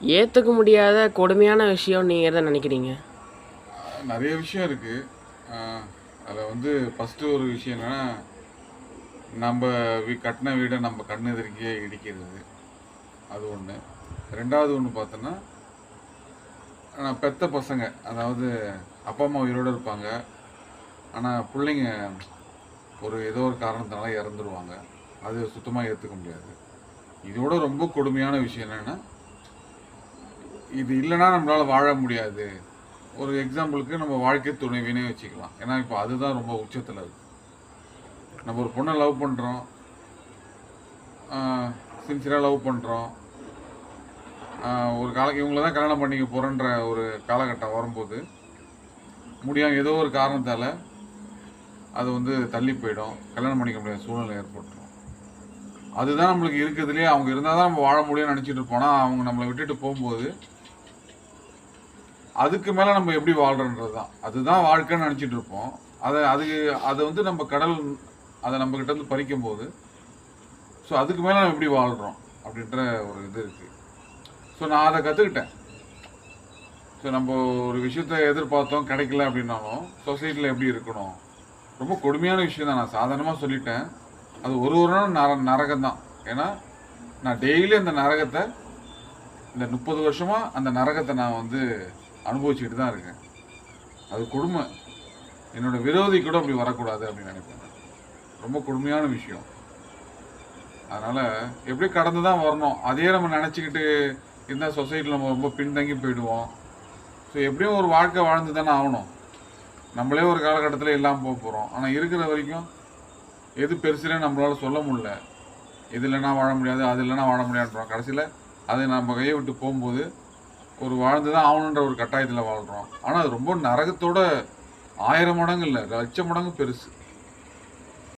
ஏற்றுக்க முடியாத கொடுமையான விஷயம் நீங்கள் எதை நினைக்கிறீங்க? நிறைய விஷயம் இருக்குது அதில் வந்து ஃபஸ்ட்டு ஒரு விஷயம் என்னென்னா நம்ம வீ கட்டின வீடை நம்ம கண்ணு எதிர்க்கே இடிக்கிறது. அது ஒன்று ரெண்டாவது ஒன்று பார்த்தோன்னா நான் பெத்த பசங்க அதாவது அப்பா அம்மா உயிரோடு இருப்பாங்க. ஆனால் பிள்ளைங்க ஒரு ஏதோ ஒரு காரணத்தினால இறந்துருவாங்க. அது சுத்தமாக ஏற்றுக்க முடியாது. இதோட ரொம்ப கொடுமையான விஷயம் என்னென்னா இது இல்லைன்னா நம்மளால் வாழ முடியாது. ஒரு எக்ஸாம்பிளுக்கு நம்ம வாழ்க்கை துணைவினே வச்சுக்கலாம். ஏன்னா இப்போ அதுதான் ரொம்ப உச்சத்தில் இருக்கு. நம்ம ஒரு பொண்ணை லவ் பண்ணுறோம் சின்சியராக லவ் பண்ணுறோம் ஒரு கால இவங்கள தான் கல்யாணம் பண்ணிக்க போகிறேன்ற ஒரு காலகட்டம் வரும்போது முடியாம ஏதோ ஒரு காரணத்தால் அது வந்து தள்ளி போயிடும். கல்யாணம் பண்ணிக்க முடியாத சூழ்நிலை ஏற்பட்டுரும். அதுதான் நம்மளுக்கு இருக்கிறதுலே அவங்க இருந்தால் தான் நம்ம வாழ முடியும்னு நினச்சிட்டு இருப்போம். அவங்க நம்மளை விட்டுட்டு போகும்போது அதுக்கு மேலே நம்ம எப்படி வாழ்கிறோன்றது தான் அதுதான் வாழ்க்கைன்னு நினச்சிட்டு இருப்போம். அதை அதுக்கு அதை வந்து நம்ம கடல் அதை நம்ம கிட்ட இருந்து பறிக்கும் போது ஸோ அதுக்கு மேலே நம்ம எப்படி வாழ்கிறோம் அப்படின்ற ஒரு இது இருக்குது ஸோ நான் அதை கற்றுக்கிட்டேன் ஸோ நம்ம ஒரு விஷயத்த எதிர்பார்த்தோம் கிடைக்கல அப்படின்னாலும் சொசைட்டியில் எப்படி இருக்கணும்? ரொம்ப கொடுமையான விஷயம் தான். நான் சாதாரணமாக சொல்லிட்டேன். அது ஒரு ஒரு நாள் நர நரகம் தான் ஏன்னா நான் டெய்லி அந்த நரகத்தை இந்த முப்பது வருஷமாக அந்த நரகத்தை நான் வந்து அனுபவிச்சுக்கிட்டு தான் இருக்கேன். அது கொடுமை. என்னோட விரோதி கூட அப்படி வரக்கூடாது அப்படின்னு நினைப்பேன். ரொம்ப கொடுமையான விஷயம். அதனால் எப்படி கடந்து தான் வரணும்? அதே நம்ம நினச்சிக்கிட்டு இருந்தால் சொசைட்டியில் நம்ம ரொம்ப பின்தங்கி போயிடுவோம். ஸோ எப்படியும் ஒரு வாழ்க்கை வாழ்ந்து தானே ஆகணும். நம்மளே ஒரு காலகட்டத்தில் இல்லாமல் போக போகிறோம் ஆனால் இருக்கிற வரைக்கும் எது பெருசுன்னு நம்மளால் சொல்ல முடியல. இது இல்லைன்னா வாழ முடியாது அது இல்லைன்னா வாழ முடியாதுன்றோம். கடைசியில் அதை நம்ம கையை விட்டு போகும்போது ஒரு வாழ்ந்து தான் ஆகணுன்ற ஒரு கட்டாயத்தில் வாழ்கிறோம் ஆனால் அது ரொம்ப நரகத்தோட ஆயிரம் மடங்கு இல்லை லட்சம் மடங்கு பெருசு.